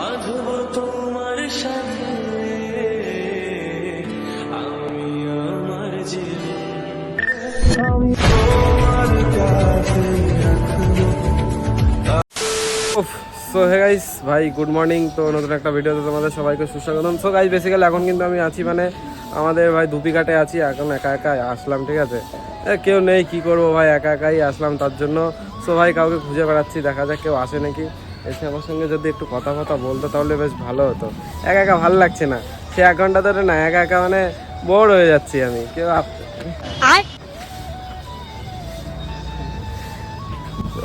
বাঁধব তোমার সাথে। আমি আমার জীবন। সো হে গাইস ভাই গুড মর্নিং তো নতুন একটা ভিডিওতে তোমাদের সবাইকে সুস্বাগতম। সো গাইস বেসিক্যালি এখন কিন্তু আমি আছি মানে আমাদের ভাই ধুপিঘাটে আছি, এখন একা একাই আসলাম, ঠিক আছে? কেউ নেই, কি করব ভাই, একা একাই আসলাম তার জন্য। সো ভাই, কাউকে খুঁজে বেড়াচ্ছি, দেখা যাক কেউ আসে নাকি। এসে আমার সঙ্গে যদি একটু কথা কথা বলতো তাহলে বেশ ভালো হতো। একা একা ভালো লাগছে না। সে এক ঘণ্টা ধরে না একা একা মানে বোর হয়ে যাচ্ছি আমি কেউ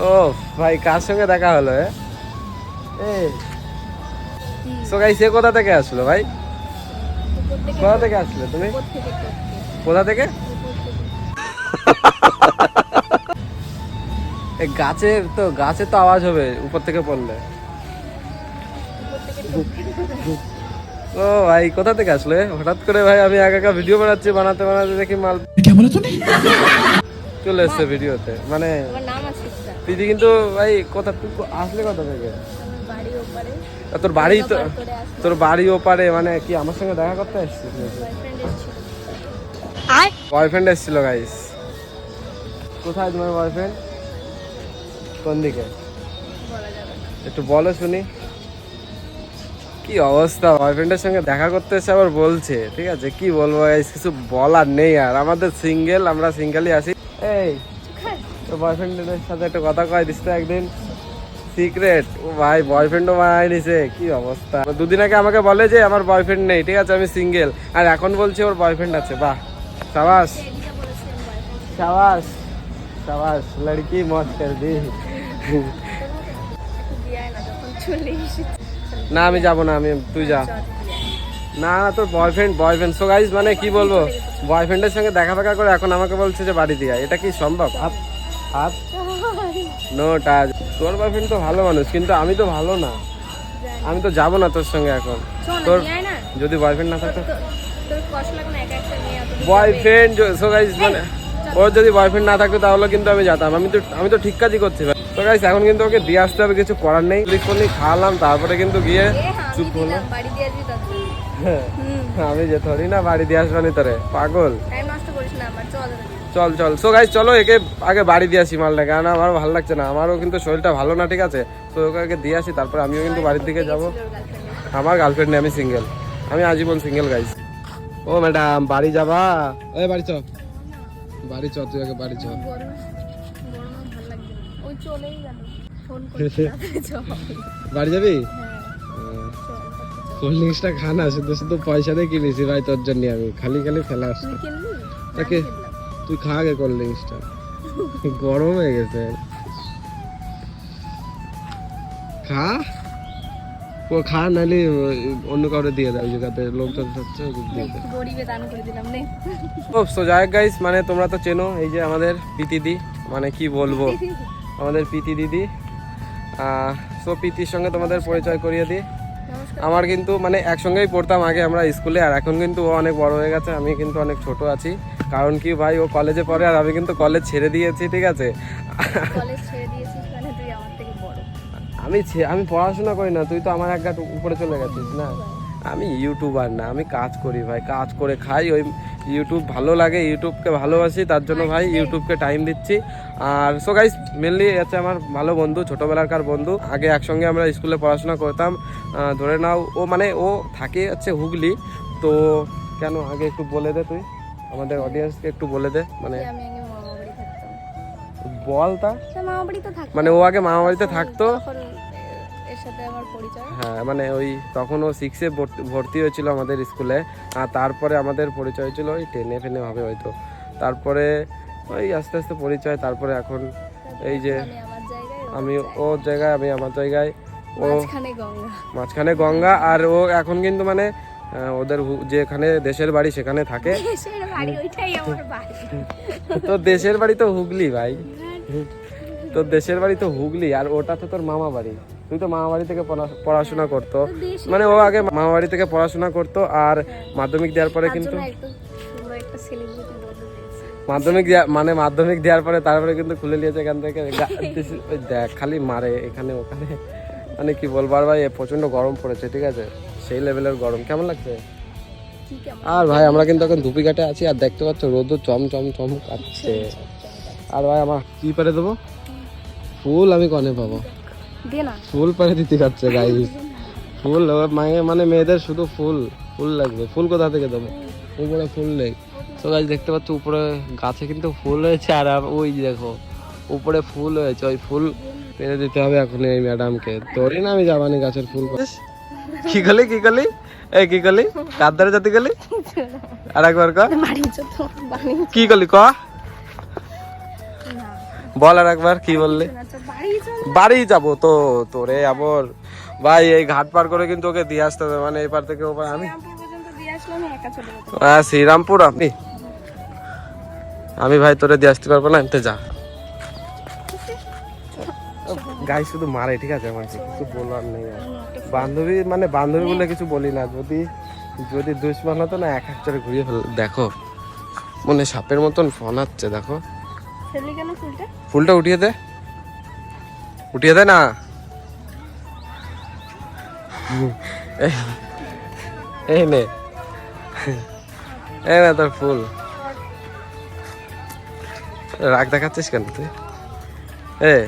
ও ভাই কার সঙ্গে দেখা হলো এ? সো গাইস সে কোথা থেকে আসলো ভাই? কোথা থেকে আসলে তুমি? কোথা থেকে। গাছের তো গাছের তো আওয়াজ হবে উপর থেকে পড়লে। ও ভাই কোথা থেকে আসলে? হঠাৎ করে ভাই আমি একা একা ভিডিও বানাচ্ছি বানাতে বানাতে দেখি মাল চলে এসছে ভিডিওতে মানে দিদি কিন্তু ভাই কোথা তুই আসলে কোথা থেকে? তোর বাড়ি তো তোর বাড়ি ওপারে মানে কি আমার সঙ্গে দেখা করতে এসেছিল। বয়ফ্রেন্ড এসেছিল গাইস কোথায় তোমার বয়ফ্রেন্ড কোন দিকে? একটু বলো শুনি। কি অবস্থা? বয়ফ্রেন্ডের সঙ্গে দেখা করতে এসে আবার বলছে। ঠিক আছে, কি বলব? কিছু বলার নেই আর। আমাদের সিঙ্গেল আমরা সিঙ্গেলই আসি এই তো বয়ফ্রেন্ডের সাথে একটু কথা কয় দিস একদিন। সিক্রেট ও ভাই বয়ফ্রেন্ডও বানায় নিছে। কি অবস্থা? দুদিন আগে আমাকে বলে যে, আমার বয়ফ্রেন্ড নেই। ঠিক আছে, আমি সিঙ্গেল আর এখন বলছে ওর বয়ফ্রেন্ড আছে। বাহ, সাবাস। সাবাস। সাবাস, লড়কি মত কর দি না আমি যাব না আমি তুই যা। না না তোর বয়ফ্রেন্ড বয়ফ্রেন্ড সো গাইজ মানে কি বলব? বয়ফ্রেন্ডের সঙ্গে দেখা ফেখা করে এখন আমাকে বলছে যে বাড়ি দিয়া এটা কি সম্ভব? আপ আপ। No touch. তোর বয়ফ্রেন্ড তো ভালো মানুষ কিন্তু আমি তো ভালো না। আমি তো যাব না তোর সঙ্গে এখন। তোর যদি বয়ফ্রেন্ড না থাকতো বয়ফ্রেন্ড সো গাইজ মানে ওর যদি বয়ফ্রেন্ড না থাকতো তাহলে কিন্তু আমি যেতাম। আমি তো আমি তো ঠিক কাজই করছি তো গাইজ এখন কিন্তু ওকে দিয়ে আসতে হবে কিছু করার নেই। লিখনি খাওয়ালাম তারপরে কিন্তু গিয়ে হ্যাঁ, আমি চুপ হলো। আমি যে থরি না বাড়ি দিয়ে আসবানি তোরে। পাগল। টাইম নষ্ট আমার চল। চল সো গাইজ চলো একে আগে বাড়ি দিয়ে আসি মালটা কারণ আমার ভালো লাগছে না। আমারও কিন্তু শরীরটা ভালো না ঠিক আছে? তো ওকে আগে দিয়ে আসি তারপর আমিও কিন্তু বাড়ির দিকে যাব। আমার গার্লফ্রেন্ড নেই আমি সিঙ্গেল আমি আজীবন সিঙ্গেল গাইজ ও ম্যাডাম বাড়ি যাবা? এই বাড়ি চ বাড়ি চ তুই আগে বাড়ি চ চলেই গেল। ফোন বাড়ি যাবি? হ্যাঁ। কোল্ড ড্রিঙ্কসটা খা না শুধু শুধু পয়সা দিয়ে কিনেছি ভাই তোর জন্য আমি খালি খালি ফেলা আসছি তাকে তুই খা আগে কোল্ড ড্রিঙ্কসটা গরম হয়ে গেছে। খা। ও খা নাহলে অন্য কাউরে দিয়ে দাও জায়গাতে লোকজন থাকছে সো যাই গাইস মানে তোমরা তো চেনো এই যে আমাদের পিতিদি মানে কি বলব? আমাদের পিতি দিদি সো পিতির সঙ্গে তোমাদের পরিচয় করিয়ে দিই। আমার কিন্তু মানে একসঙ্গেই পড়তাম আগে আমরা স্কুলে আর এখন কিন্তু ও অনেক বড় হয়ে গেছে আমি কিন্তু অনেক ছোট আছি। কারণ কি ভাই ও কলেজে পড়ে আর আমি কিন্তু কলেজ ছেড়ে দিয়েছি ঠিক আছে? মানে আমি আমি পড়াশোনা করি না তুই তো আমার এক গাট উপরে চলে গেছিস না? আমি ইউটিউবার না আমি কাজ করি ভাই কাজ করে খাই। ওই ইউটিউব ভালো লাগে ইউটিউবকে ভালোবাসি তার জন্য ভাই ইউটিউবকে টাইম দিচ্ছি। আর সো গাইস মেনলি আছে আমার ভালো বন্ধু ছোটোবেলাকার বন্ধু। আগে একসঙ্গে আমরা স্কুলে পড়াশোনা করতাম। ধরে নাও ও মানে ও থাকে হচ্ছে হুগলি। তো কেন আগে একটু বলে দে তুই। আমাদের অডিয়েন্সকে একটু বলে দে মানে বল তা। মানে ও আগে মামা বাড়িতে থাকতো। সাথে আমার পরিচয়। হ্যাঁ মানে ওই তখন ও সিক্সে ভর্তি হয়েছিল আমাদের স্কুলে আর তারপরে আমাদের পরিচয় ছিল ওই টেনে ফেনে হবে হয়তো। তারপরে ওই আস্তে আস্তে পরিচয় তারপরে এখন এই যে আমি ও ওর জায়গায় আমি আমার জায়গায় ও মাঝখানে গঙ্গা। আর ও এখন কিন্তু মানে ওদের যেখানে দেশের বাড়ি সেখানে থাকে। তোর দেশের বাড়ি তো হুগলি ভাই। তো দেশের বাড়ি তো হুগলি আর ওটা তো তোর মামা বাড়ি তুই তো মামা বাড়ি থেকে পড়া- পড়াশোনা করতো। মানে ও আগে মামা বাড়ি থেকে পড়াশোনা করতো আর মাধ্যমিক দেওয়ার পরে কিন্তু বলতে পেরেছি মাধ্যমিক মানে মাধ্যমিক দেওয়ার পরে তারপরে কিন্তু খুলে নিয়েছে এখান থেকে। দেখ খালি মারে এখানে ওখানে। মানে কি বলব আর ভাই প্রচণ্ড গরম পড়েছে ঠিক আছে? সেই লেভেলের গরম। কেমন লাগছে? আর ভাই আমরা কিন্তু এখন ধুপি ঘাটে আছি আর দেখতে পাচ্ছ রোদ চম চম চম কাটছে। আর ভাই আমার কি পারে দেবো? ফুল আমি কনে পাবো। ফুল পারে দিতে যাচ্ছে গাইস ফুল মায়ে মানে মেয়েদের শুধু ফুল ফুল লাগবে। ফুল কোথা থেকে দেবো? উপরে ফুল নেই। তো গাছ দেখতে পাচ্ছ উপরে গাছে কিন্তু ফুল হয়েছে আর ওই দেখো উপরে ফুল হয়েছে। ওই ফুল পেরে দিতে হবে এখন এই ম্যাডামকে তোরই না আমি যাবানি গাছের ফুল। কি করলি কি করলি? এই কি করলি? কার ধারে যাতে গেলি আর একবার ক বাড়ি তো বাড়ি। কি করলি ক? বল আর একবার কি বললি? বাড়ি যাব তো তোরে আবার। ভাই এই ঘাট পার করে কিন্তু ওকে দিয়ে আসতে হবে মানে এপার থেকে ওপার আমি রামপুর পর্যন্ত দিয়ে আসলাম আমি। একা চলে যেতাম হ্যাঁ শ্রীরামপুর আপনি? আমি ভাই তোরে দিয়ে আসতে পারব না এতে যা। গাই শুধু মারে ঠিক আছে? আমাকে কিছু বলার নেই বান্ধবী মানে বান্ধবী বলে কিছু বলি না। যদি যদি দুশ্মন হতো না এক এক করে ঘুরিয়ে ফেল দেখো। মনে সাপের মতন ফোন হচ্ছে দেখো। ফুলটা? ফুলটা উঠিয়ে দে। উঠিয়ে দেয় না। এই- নে। এই না তোর ফুল। রাগ দেখাচ্ছিস কেন তুই? এ।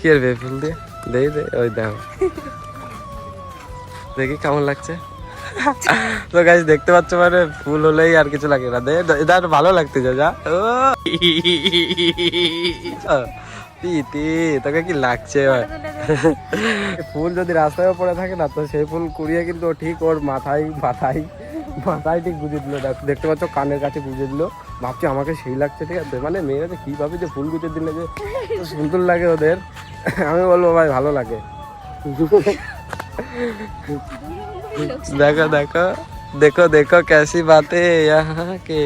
কি আর ফুল দিয়ে? দে দে, ওই দেখো। দেখি কেমন লাগছে। তো গাইস দেখতে পাচ্ছ মানে ফুল হলেই আর কিছু লাগে না। দে এটা আর ভালো লাগতে যা। যা ও তোকে কি লাগছে? ফুল যদি রাস্তায় পড়ে থাকে না তো সেই ফুল কুড়িয়ে কিন্তু ঠিক ওর মাথায় মাথায় মাথায় ঠিক গুজে দিল। দেখ- দেখতে পাচ্ছ কানের কাছে গুজে দিল। ভাবছি আমাকে সেই লাগছে ঠিক আছে? মানে মেয়েরা যে কীভাবে যে ফুল গুজে দিলে যে সুন্দর লাগে ওদের। আমি বলব ভাই ভালো লাগে। देखो देखो देखो देखो कैसी बातें यहाँ के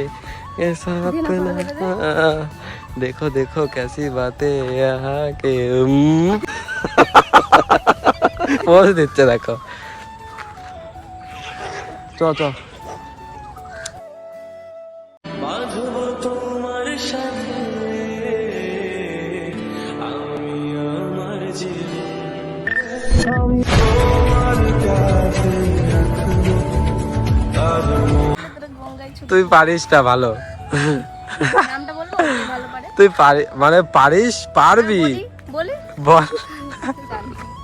के साथ ना देखो देखो कैसी बातें यहाँ के উম। পোজ দিচ্ছে দেখো চ চ তুই পারিস না ভালো। তুই পারি মানে পারিস পারবি। বলি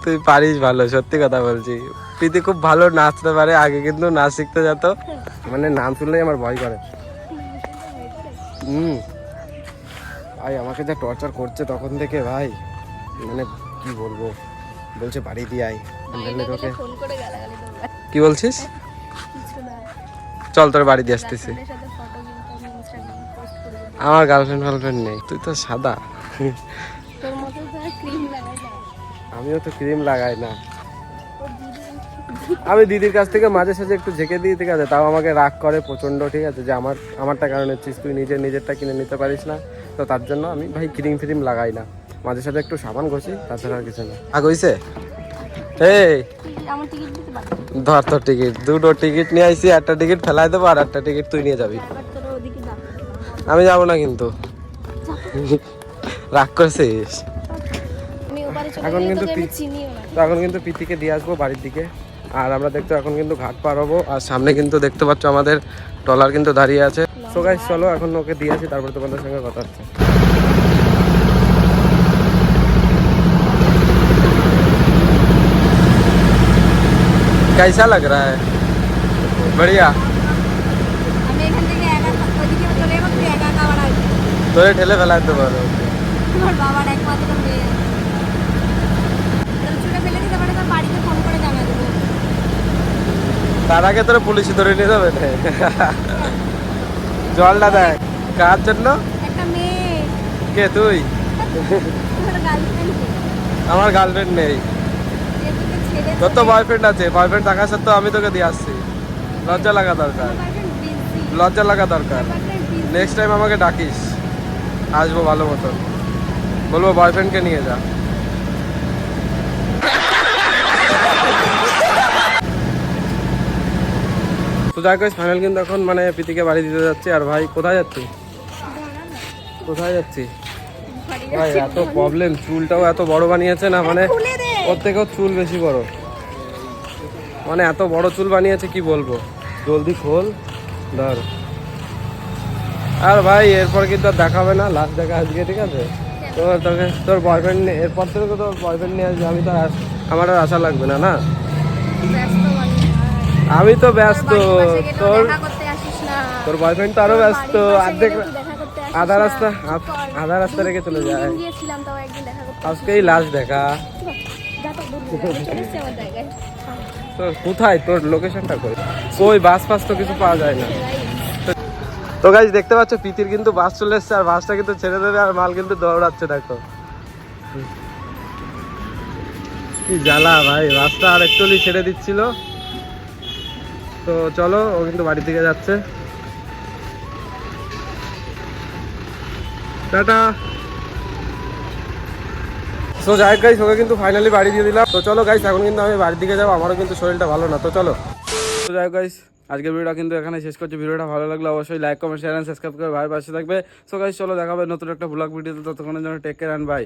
তুই পারিস ভালো সত্যি কথা বলছি। প্রীতি খুব ভালো নাচতে পারে আগে কিন্তু নাচ শিখতে যেত। মানে নাম শুনলেই আমার ভয় করে। হুম। ভাই আমাকে যা টর্চার করছে তখন থেকে ভাই মানে কি বলব? বলছে বাড়ি দিয়ে আয়। কি বলছিস? চল তোর বাড়ি দিয়ে আসতেছি। সাথে আমার গার্লফ্রেন্ড ফার্লফ্রেন্ড নেই। তুই তো সাদা। তোর মতো তো ক্রিম লাগাই না। আমিও তো ক্রিম লাগাই না। আমি দিদির কাছ থেকে মাঝে সাঝে একটু ঝেঁকে দিই ঠিক আছে? তাও আমাকে রাগ করে প্রচণ্ড ঠিক আছে? যে আমার আমারটা কারণ হচ্ছিস তুই নিজের নিজেরটা কিনে নিতে পারিস না। তো তার জন্য আমি ভাই ক্রিম ফ্রিম লাগাই না। মাঝে সাঝে একটু সাবান ঘষি তাছাড়া আর কিছু না। আগ হইছে এই! আমার টিকিট দিতে পারবি? ধর তোর টিকিট দুটো টিকিট নিয়ে আইসি একটা টিকিট ফেলাই দেবো আর একটা টিকিট তুই নিয়ে যাবি। আমি যাব না কিন্তু। রাগ করছিস? এখন কিন্তু এখন কিন্তু পিতিকে দিয়ে আসব বাড়ির দিকে। আর আমরা দেখতে এখন কিন্তু ঘাট পার হব। আর সামনে কিন্তু দেখতে পাচ্ছ আমাদের ট্রলার কিন্তু দাঁড়িয়ে আছে। সো গাইস চলো এখন ওকে দিয়ে আসি তারপর তোমাদের সঙ্গে কথা হচ্ছে। कैसा लग रहा है बढ़िया আমি এখান থেকে একা ওদিকে চলে যাবো তুই একা একা বাড়াবি তোরে ঠেলে ফেলাতে পারো তোমার বাবার একমাত্র মেয়ে তোর ছুটে ফেলে দিতে পারে তোর বাড়িতে ফোন করে জানা দেবো তার আগে তোরে পুলিশ ধরে নিয়ে যাবে না জলটা দেখ কার জন্য একটা মেয়ে কে তুই তোর গার্লফ্রেন্ড আমার গার্লফ্রেন্ড নেই যে তোকে ছেড়ে তোর তো বয়ফ্রেন্ড আছে বয়ফ্রেন্ড থাকা সত্ত্বেও আমি তোকে দিয়ে আসছি। লজ্জা লাগা দরকার। লজ্জা লাগা দরকার। নেক্সট টাইম আমাকে ডাকিস আসব ভালো মতন। বলব বয়ফ্রেন্ডকে নিয়ে যা। তো যাই ফাইনাল কিন্তু এখন মানে প্রীতিকে বাড়ি দিতে যাচ্ছি। আর ভাই কোথায় যাচ্ছি? কোথায় যাচ্ছি? ভাই এত প্রবলেম চুলটাও এত বড় বানিয়েছে না মানে ওর থেকেও চুল বেশি বড়। মানে এত বড় চুল বানিয়েছে কি বলব? জলদি খোল ধর। আর ভাই এরপর কিন্তু আর দেখাবে না লাস্ট দেখা আজকে ঠিক আছে? তোর তোকে তোর বয়ফ্রেন্ড নিয়ে এরপর থেকে তো তোর বয়ফ্রেন্ড নিয়ে আসবে আমি তো আমার আর আশা লাগবে না না? আমি তো ব্যস্ত তোর তোর বয়ফ্রেন্ড তো আরও তোর ব্যস্ত অর্ধেক আধা রাস্তা আধা রাস্তা রেখে চলে যায়। আজকেই লাস্ট দেখা। তোর কোথায়? তোর লোকেশনটা কই? কই বাস ফাস তো কিছু পাওয়া যায় না। তো গাইজ দেখতে পাচ্ছ পিতির কিন্তু বাস চলে এসছে, আর বাসটা কিন্তু ছেড়ে দেবে, আর মাল কিন্তু দৌড়াচ্ছে, দেখো। কি জ্বালা ভাই বাসটা আর একটু ছেড়ে দিচ্ছিল। তো চলো, ও কিন্তু বাড়ি থেকে যাচ্ছে। টাটা। তো যাই গাইস ওকে কিন্তু ফাইনালি বাড়ি দিয়ে দিলাম। তো চলো গাইস এখন কিন্তু আমি বাড়ির দিকে যাব, আমারও কিন্তু শরীরটা ভালো না, তো চলো। তো যাই গাইস আজকের ভিডিওটা কিন্তু এখানে শেষ করছি। ভিডিওটা ভালো লাগলে অবশ্যই like comment share and subscribe করে ভাই পাশে থাকবে। সো গাইস চলো দেখাবে নতুন একটা ব্লগ ভিডিওতে ততক্ষণের জন্য টেক কেয়ার অ্যান্ড বাই